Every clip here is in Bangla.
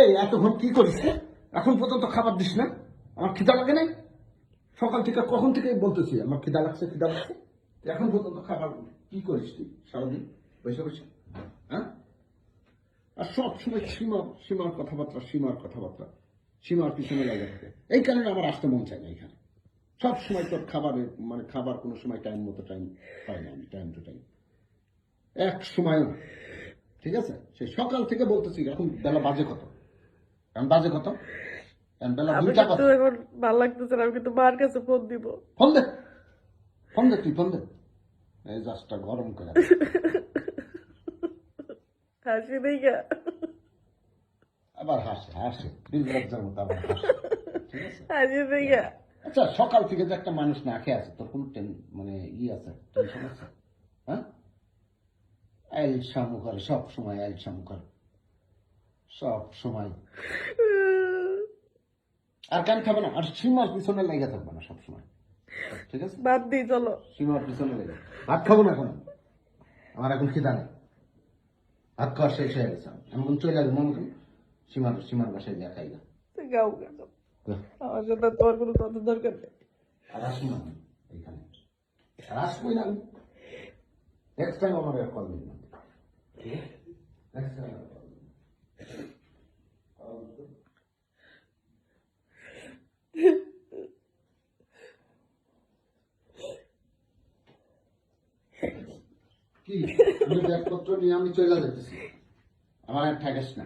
এই এতক্ষণ কি করিস এখন পর্যন্ত খাবার দিস না। আমার খিদা লাগে নাই। সকাল থেকে, কখন থেকে বলতেছি, আমার খিদা লাগছে খিদা লাগছে। এখন পর্যন্ত খাবার কি করিস তুই সারাদিন? বসে বসে। হ্যাঁ? আর সব সময় সীমা, সীমার কথাবার্তা সীমার কথাবার্তা, সীমার পিছনে লাগে থাকে। এই কারণে আমার আসতে মন চায় না এখানে। সব সময় তোর খাবারের মানে খাবার কোনো সময় টাইম মতো টাইম পাই না আমি টাইম টু টাইম এক সময়ও না। ঠিক আছে? সেই সকাল থেকে বলতেছি, এখন বেলা বাজে কত? এখন বাজে কত আমি কিন্তু এখন ভালো লাগতেছে না আমি কিন্তু মার কাছে ফোন দিব। ফোন দে। ফোন দে তুই ফোন দে। এই জাস্টটা গরম করে। হাসি নেই আবার হাসে হাসে। নির্লজ্জার মতো আবার হাসে। হাসি নেই গা আচ্ছা সকাল থেকে যে একটা মানুষ না খেয়ে আছে তোর কোনো মানে ই আছে টেনশন আছে? হ্যাঁ? আইল সামু করে সব সময় আইল সামু করে সব সময়। আর কান খাবে না আর সীমার পিছনে লেগে থাকবে না সব সময়। ঠিক আছে? বাদ দিই চলো। সীমার পিছনে লেগে। ভাত খাব না এখন? আমার এখন খিদা নেই। ভাত খাওয়া শেষ হয়ে গেছে। আমি এখন চলে যাব মনে করি? সীমার সীমার বাসায় যা খাই না গাও। আমার সাথে তোর কোনো কথা দরকার নেই। আর আসব না আমি এইখানে আর আসবোই না আমি। নেক্সট টাইম আমার কল দিন না। নেক্সট টাইম কি? আমি ব্যাগপত্র নিয়ে আমি চলে যেতেছি আমার আর ঠেকাস না।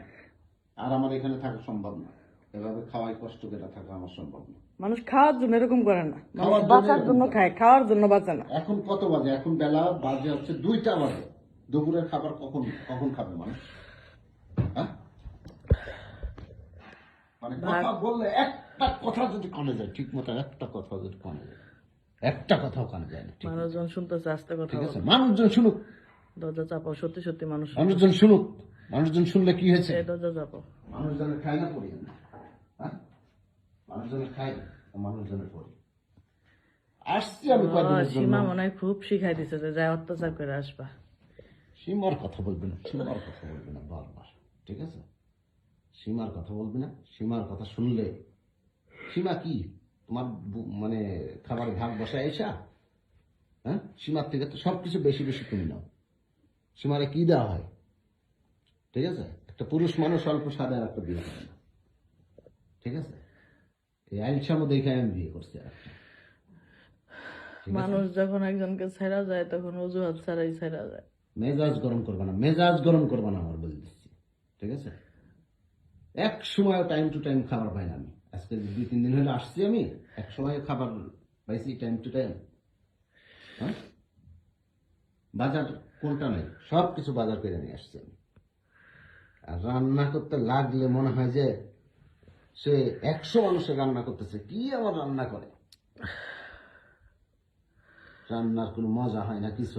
আর আমার এখানে থাকা সম্ভব না। এভাবে খাওয়াই কষ্ট করে থাকা আমার সম্ভব না। মানুষ খাওয়ার জন্য এরকম করে না। বাঁচার জন্য খায় খাওয়ার জন্য বাঁচে না। এখন কত বাজে? এখন বেলা বাজে হচ্ছে দুইটা বাজে। দুপুরের খাবার কখন কখন খাবে মানুষ? হ্যাঁ? মানে কথা বললে একটা কথা যদি কানে যায় ঠিক মতো একটা কথা যদি কানে যায়। একটা কথাও কানে যায় না মানুষজন শুনতেছে আস্তে কথা ঠিক আছে? মানুষজন শুনুক। দরজা চাপাও সত্যি সত্যি মানুষ মানুষজন শুনুক। মানুষজন শুনলে কি হয়েছে? এই দরজা চাপাও। মানুষজনের খায় না পড়ি না হ্যাঁ? মানুষজনের খাই মানুষজনের পড়ি। আসছি আমি সীমা মনে হয় খুব শিখাই দিছে যে যাই অত্যাচার করে আসবা। সীমার কথা বলবি না সীমার কথা বলবি না বারবার। ঠিক আছে? সীমার কথা বলবি না সীমার কথা শুনলে। সীমা কি? তোমার মানে খাবার ভাগ বসায় এসা হ্যাঁ? সীমার থেকে তো সব কিছু বেশি বেশি তুমি নাও। সীমারে কি দেওয়া হয়? ঠিক আছে? একটা পুরুষ মানুষ অল্প সাদা আর একটা বিয়ে করে না। ঠিক আছে? এই আইলসামো দেখে আমি বিয়ে করছি আর? মানুষ যখন একজনকে ছেড়া যায় তখন অজুহাত ছাড়াই ছেড়া যায়। মেজাজ গরম করবে না। মেজাজ গরম করবে না আমার বলে দিচ্ছি ঠিক আছে? এক সময় টাইম টু টাইম খাবার পাই না আমি। আজকে দুই, তিন দিন হলে আসছি আমি। এক সময় খাবার পাইছি টাইম টু টাইম বাজার কোনটা নেই? সব কিছু বাজার করে নিয়ে আসছি আমি। আর রান্না করতে লাগলে মনে হয় যে সে একশো মানুষের রান্না করতেছে, কি আবার রান্না করে? রান্নার কোনো মজা হয় না কিছু